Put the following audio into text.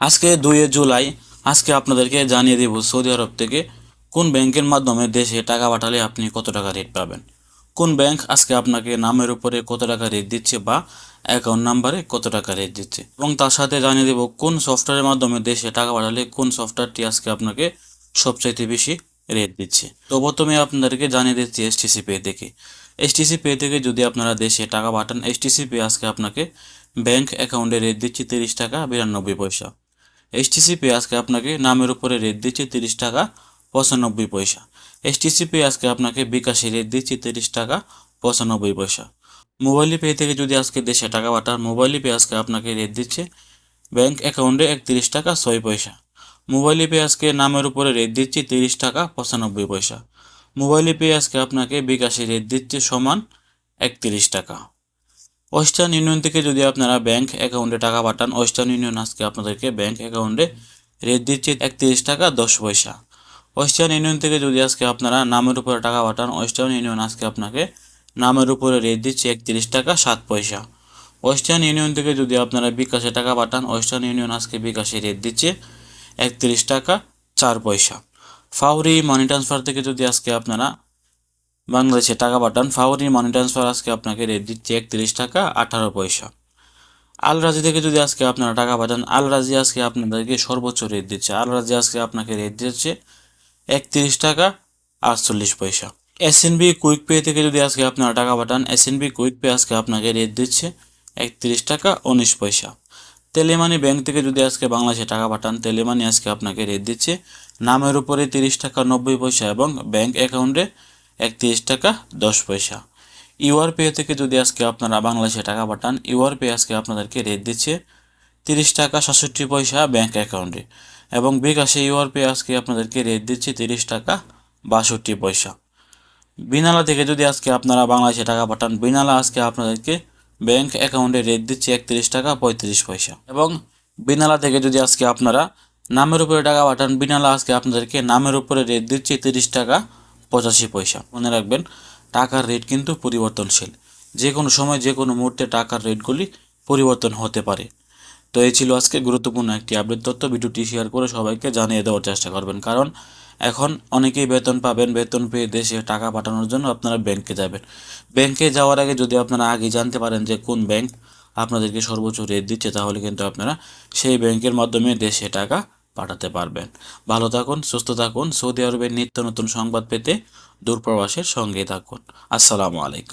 আজকে দুইয়ে জুলাই, আজকে আপনাদেরকে জানিয়ে দেব সৌদি আরব থেকে কোন ব্যাংকের মাধ্যমে দেশে টাকা পাঠালে আপনি কত টাকা রেট পাবেন। কোন ব্যাংক আজকে আপনাকে নামের উপরে কত টাকা রেট দিচ্ছে বা অ্যাকাউন্ট নাম্বারে কত টাকা রেট দিচ্ছে। এবং তার সাথে জানিয়ে দেব কোন সফটওয়্যারের মাধ্যমে দেশে টাকা পাঠালে কোন সফটওয়্যারটি আজকে আপনাকে সবচাইতে বেশি রেট দিচ্ছে। তো প্রথমে আপনাদেরকে জানিয়ে দিচ্ছি এসটিসি পে থেকে। এসটিসি পে থেকে যদি আপনারা দেশে টাকা পাঠান এসটিসি পে আজকে আপনাকে ব্যাংক অ্যাকাউন্টে রেট দিচ্ছে তিরিশ টাকা বিরানব্বই পয়সা। এইচটিসি পে আজকে আপনাকে নামের উপরে রেট দিচ্ছে তিরিশ টাকা পঁচানব্বই পয়সা। এইচটিসি পে আজকে আপনাকে বিকাশে রেট দিচ্ছে তিরিশ টাকা পঁচানব্বই পয়সা। মোবাইল পে থেকে যদি আজকে দেশে টাকা পাঠান মোবাইল পে আজকে আপনাকে রেট দিচ্ছে ব্যাংক অ্যাকাউন্টে একত্রিশ টাকা ছয় পয়সা। মোবাইল পে আজকে নামের উপরে রেট দিচ্ছে তিরিশ টাকা পঁচানব্বই পয়সা। মোবাইল পে আজকে আপনাকে বিকাশে রেট দিচ্ছে সমান একত্রিশ টাকা। ওয়েস্টার্ন ইউনিয়ন থেকে যদি আপনারা ব্যাংক অ্যাকাউন্টে টাকা পাঠান ওয়েস্টার্ন ইউনিয়ন আজকে আপনাদেরকে ব্যাংক অ্যাকাউন্টে রেট দিচ্ছে একত্রিশ টাকা, দশ পয়সা। ওয়েস্টার্ন ইউনিয়ন থেকে যদি আজকে আপনারা নামের উপরে টাকা পাঠান ওয়েস্টার্ন ইউনিয়ন আজকে আপনাকে নামের উপরে রেট দিচ্ছে একত্রিশ টাকা, সাত পয়সা। ওয়েস্টার্ন ইউনিয়ন থেকে যদি আপনারা বিকাশে টাকা পাঠান ওয়েস্টার্ন ইউনিয়ন আজকে বিকাশে রেট দিচ্ছে একত্রিশ টাকা, চার পয়সা। ফাউরি মানি ট্রান্সফার থেকে যদি আজকে আপনারা বাংলাদেশে টাকা পাঠান। ফাউরি মানি ট্রান্সফার আজকে আপনাকে রেট দিচ্ছে একত্রিশ টাকা, আঠারো পয়সা। আল রাজি থেকে যদি আজকে আপনারা টাকা পাঠান আল রাজি আজকে আপনাদেরকে সর্বোচ্চ রেট দিচ্ছে। আল রাজি আজকে আপনাকে রেট দিচ্ছে একত্রিশ টাকা, আটচল্লিশ পয়সা। এসএনবি কুইক পে থেকে যদি আজকে আপনারা টাকা পাঠান এসএনবি কুইক পে আজকে আপনাকে রেট দিচ্ছে একত্রিশ টাকা, উনিশ পয়সা। তেলেমানি ব্যাংক থেকে যদি আজকে বাংলাদেশে টাকা পাঠান তেলেমানি আজকে আপনাকে রেট দিচ্ছে নামের উপরে তিরিশ টাকা, নব্বই পয়সা এবং ব্যাংক অ্যাকাউন্টে একত্রিশ টাকা, দশ পয়সা। ইউআর পে থেকে যদি আজকে আপনারা বাংলাদেশে টাকা পাঠান ইউআর পে আজকে আপনাদেরকে রেট দিচ্ছে তিরিশ টাকা সাতষট্টি পয়সা ব্যাংক অ্যাকাউন্টে এবং বিকাশে ইউআর পে আজকে আপনাদেরকে রেট দিচ্ছে তিরিশ টাকা বাষট্টি পয়সা। বিনালা থেকে যদি আজকে আপনারা বাংলাদেশে টাকা পাঠান, বিনালা আজকে আপনাদেরকে ব্যাংক অ্যাকাউন্টে রেট দিচ্ছে একত্রিশ টাকা পঁয়ত্রিশ পয়সা। এবং বিনালা থেকে যদি আজকে আপনারা নামের উপরে টাকা পাঠান, বিনালা আজকে আপনাদেরকে নামের উপরে রেট দিচ্ছে তিরিশ টাকা পঁচাশি পয়সা। মনে রাখবেন, টাকার রেট কিন্তু পরিবর্তনশীল। যে কোনো সময়, যে কোনো মুহূর্তে টাকার রেটগুলি পরিবর্তন হতে পারে। তো এই ছিল আজকে গুরুত্বপূর্ণ একটি আপডেট তথ্য। ভিডিওটি শেয়ার করে সবাইকে জানিয়ে দেওয়ার চেষ্টা করবেন। কারণ, এখন অনেকেই বেতন পাবেন, বেতন পেয়ে দেশে টাকা পাঠানোর জন্য আপনারা ব্যাংকে যাবেন। ব্যাংকে যাওয়ার আগে যদি আপনারা আগে জানতে পারেন যে কোন ব্যাংক আপনাদেরকে সর্বোচ্চ রেট দিচ্ছে, তাহলে কিন্তু আপনারা সেই ব্যাংকের মাধ্যমে দেশে টাকা পাঠাতে পারবেন। ভালো থাকুন, সুস্থ থাকুন। সৌদি আরবের নিত্য নতুন সংবাদ পেতে দূরপ্রবাসের সঙ্গে থাকুন। আসসালামু আলাইকুম।